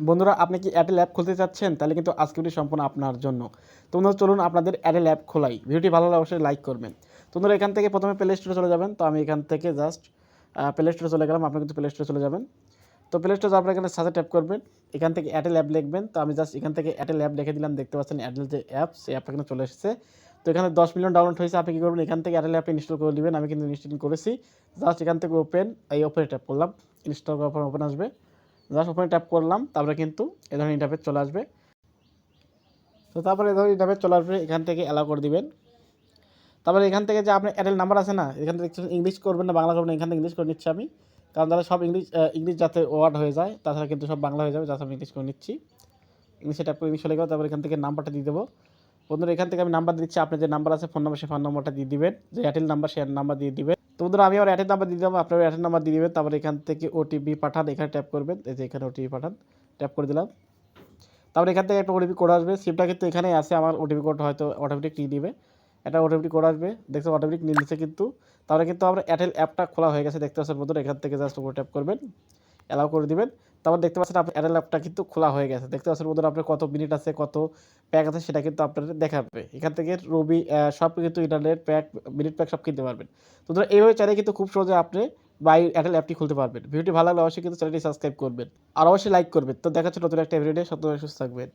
বন্ধুরা, আপনি কি এয়ারটেল অ্যাপ খুলতে চাচ্ছেন? তাহলে কিন্তু আজকে ভিডিও সম্পূর্ণ আপনার জন্য। তো বন্ধুরা, চলুন আপনাদের এয়ারটেল অ্যাপ খোলাই। ভিডিওটি ভালো লাগলে অবশ্যই লাইক করবেন। তো বন্ধুরা, এখান থেকে প্রথমে প্লে স্টোরে চলে যাবেন। তো আমি এখান থেকে জাস্ট প্লে স্টোরে চলে গেলাম। আপনি কিন্তু প্লে স্টোরে চলে যাবেন। তো প্লে স্টোরে পর এখানে সাথে ট্যাপ করবেন। এখান থেকে এয়ারটেল অ্যাপ লিখবেন। তো আমি জাস্ট এখান থেকে এয়ারটেল অ্যাপ লিখে দিলাম। দেখতে পাচ্ছেন অ্যাডেল যে অ্যাপ সেই অ্যাপটা এখানে চলে এসেছে। তো এখানে দশ মিলিয়ন ডাউনলোড হয়েছে। আপনি কী করবেন? এখান থেকে এয়ারটেল অ্যাপটা ইনস্টল করে নেবেন আমি কিন্তু ইনস্টল করেছি। জাস্ট এখান থেকে ওপেন এই ওপেনে ট্যাপ করলাম। ইনস্টল করার পর ওপেন আসবে। জাস্ট ওপেনে ট্যাপ করলাম, তারপরে কিন্তু এ ধরনের ইন্টারফেস চলে আসবে। তো তারপরে এ ধরনের ইন্টারফেস চলে আসবে, এখান থেকে অ্যালাউ করে দিবেন। তারপরে এখান থেকে যে আপনার এয়ারটেল নাম্বার আছে না, এখান থেকে ইংলিশ করবেন না, বাংলা করবেন এখান থেকে ইংলিশ করে নিচ্ছি আমি। কারণ তাহলে সব ইংলিশ ইংলিশ যাতে ওয়ার্ড হয়ে যায়, তাছাড়া কিন্তু সব বাংলা হয়ে যাবে যাতে আমি ইংলিশ করে নিচ্ছি। ইংলিশে ট্যাপ করে ইংলিশ চলে গেল, তারপর এখান থেকে নাম্বারটা দিয়ে দেবো। বন্ধুরা, এখান থেকে আমি নাম্বার দিচ্ছি, আপনার যে নাম্বার আছে ফোন নাম্বার সেই ফোন নাম্বারটা দিয়ে দিবেন। যে এয়ারটেল নাম্বার সেই নাম্বার দিয়ে দিবেন। তো বন্ধুরা, আমি আমার অ্যাটের নাম্বার দিয়ে দেবো আপনার অ্যাটের নাম্বার দিয়ে দেবেন। তারপর এখান থেকে ওটিপি পাঠান। এখানে ট্যাপ করবেন। এই যে এখানে ওটিপি পাঠান। ট্যাপ করে দিলাম। তারপর এখান থেকে একটা ওটিপি কোড আসবে। সিমটা কিন্তু এখানে আসে আমার ওটিপি কোড হয়তো অটোমেটিক নিয়ে নেবে। একটা ওটিপি কোড আসবে। দেখতে অটোমেটিক নিয়ে নিচ্ছে কিন্তু। তাহলে কিন্তু আমরা অ্যাটেল অ্যাপটা খোলা হয়ে গেছে। দেখতে পাচ্ছেন বন্ধুরা, এখান থেকে জাস্ট ওপরে ট্যাপ করবেন। অ্যালাউ করে দিবেন। তারপর দেখতে পাচ্ছেন আপনার এয়ারটেল অ্যাপটা কিন্তু খোলা হয়ে গেছে। দেখতে পাচ্ছেন বন্ধুরা, আপনার কত মিনিট আছে, কত প্যাক আছে সেটা কিন্তু আপনাদের দেখাবে। এখান থেকে রবি সব কিন্তু ইন্টারনেট প্যাক মিনিট প্যাক সব কিনতে পারবেন। তো ধরো এইভাবে চাইলে কিন্তু খুব সহজে আপনি বাই অ্যাডাল অ্যাপটি খুলতে পারবেন। ভিডিওটি ভালো লাগলে অবশ্যই কিন্তু চ্যানেলটি সাবস্ক্রাইব করবেন। আর অবশ্যই লাইক করবেন। তো দেখা হচ্ছে নতুন একটা ভিডিও সত্যি সুস্থ থাকবেন।